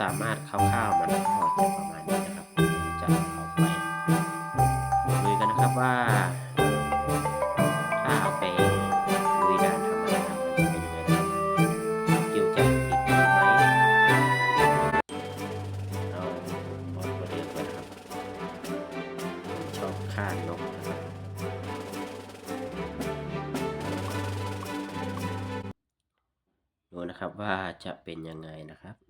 สามารถคร่าวๆมันก็จะประมาณนี้นะครับจะเอาไปดูกันนะครับว่า ถ้าเอาไปลุยด่านทำอะไรมันจะเป็นยังไงครับสกิลจะติดไหมเอาบอลตัวเดิมก่อนะครับ ชอบฆ่านกนะครับดูนะครับว่าจะเป็นยังไงนะครับ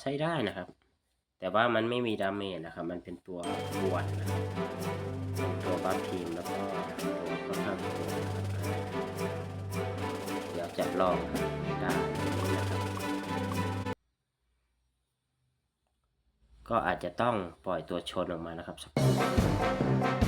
ใช้ได้นะครับ แต่ว่ามันไม่มีดาเมจนะครับ มันเป็นตัวบวดนะครับเป็นตัวบัฟทีมแล้วก็ตัวค่อนข้างโหดเดี๋ยวจะลองได้นะครับก็อาจจะต้องปล่อยตัวชนออกมานะครับสัก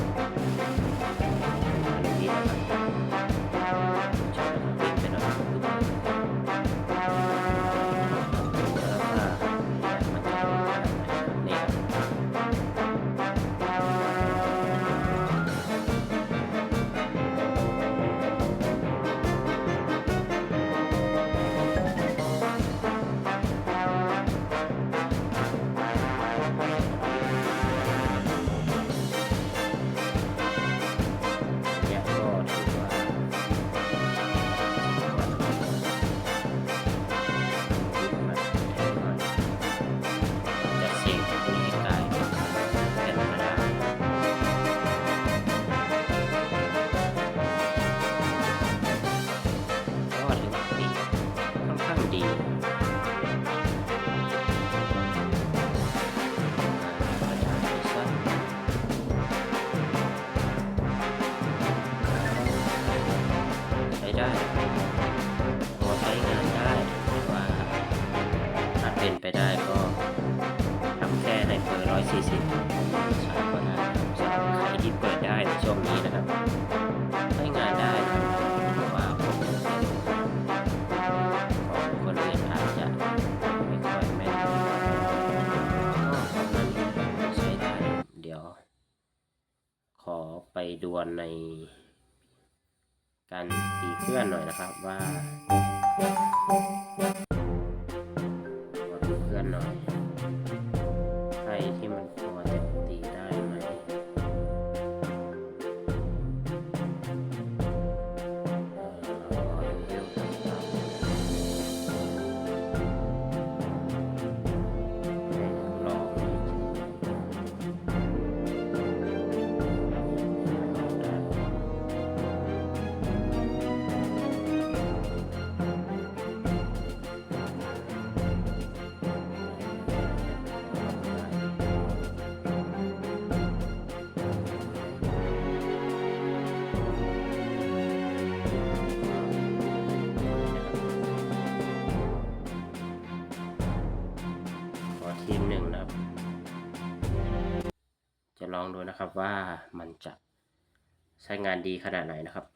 40ใายก็น่าจะขายที่เปิดได้ในช่วงนี้นะครับใช้งานได้เพราะว่าผมของคนเรียาจจะไม่ค่อยแม่นก็นั้ใช้เดี๋ยว ขอไปดวนในการตีเคลื่อนหน่อยนะครับว่าเคลื่อนหน่อย ลองดูนะครับว่ามันจะใช้งานดีขนาดไหนนะครับ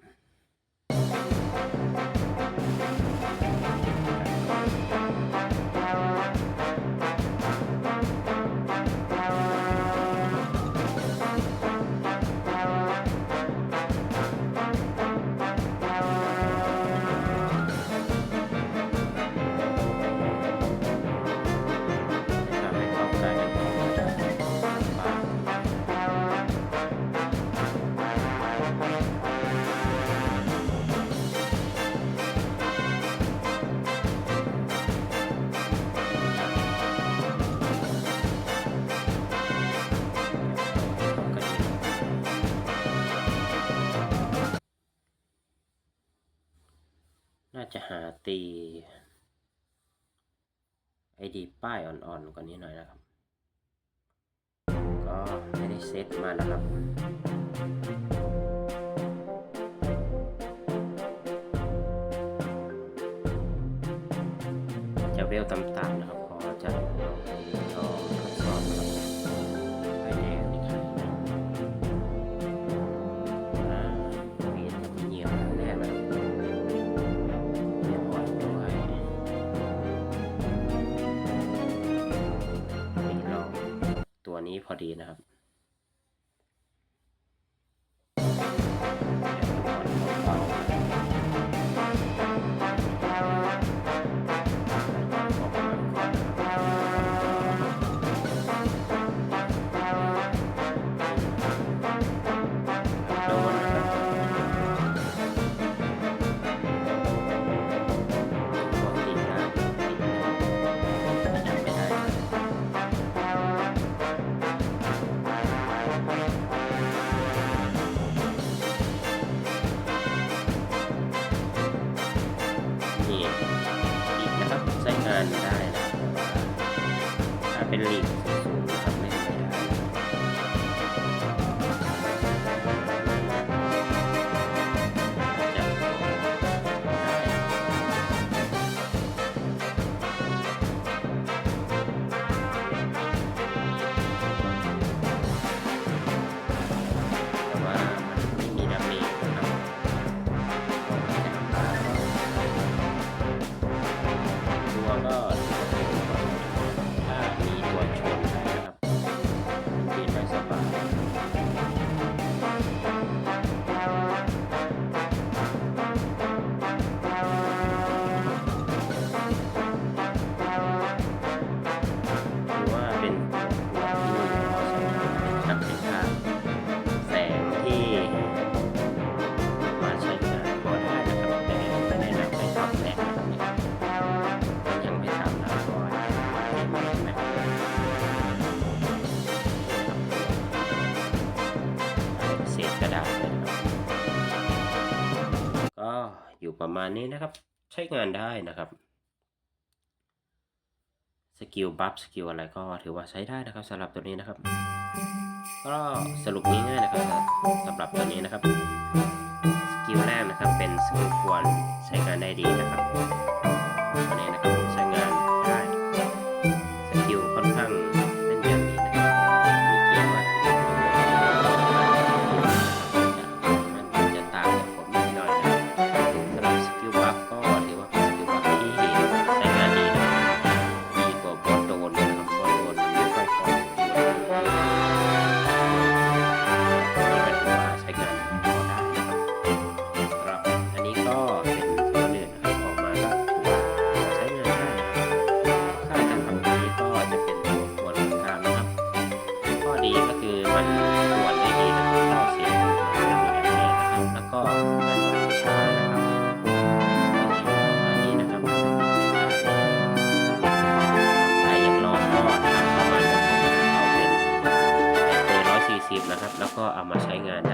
าจะหาตีไอดีป้ายอ่อนๆกว่านี้หน่อยนะครับ ก็ไม่ได้เซตมานะครับจะเวลต่ำๆนะครับ นี้พอดีนะครับเบ นี่อีกนะครับใช้งานได้นะเป็นลิงก์ อยู่ประมาณนี้นะครับ ใช้งานได้นะครับสกิลบัฟสกิลอะไรก็ถือว่าใช้ได้นะครับสำหรับตัวนี้นะครับ ก็สรุปง่ายๆนะครับสำหรับตัวนี้นะครับสกิลแรกนะครับเป็นสกิลควรใช้งานได้ดีนะครับตัวนี้ ก็เอามาใช้งานได้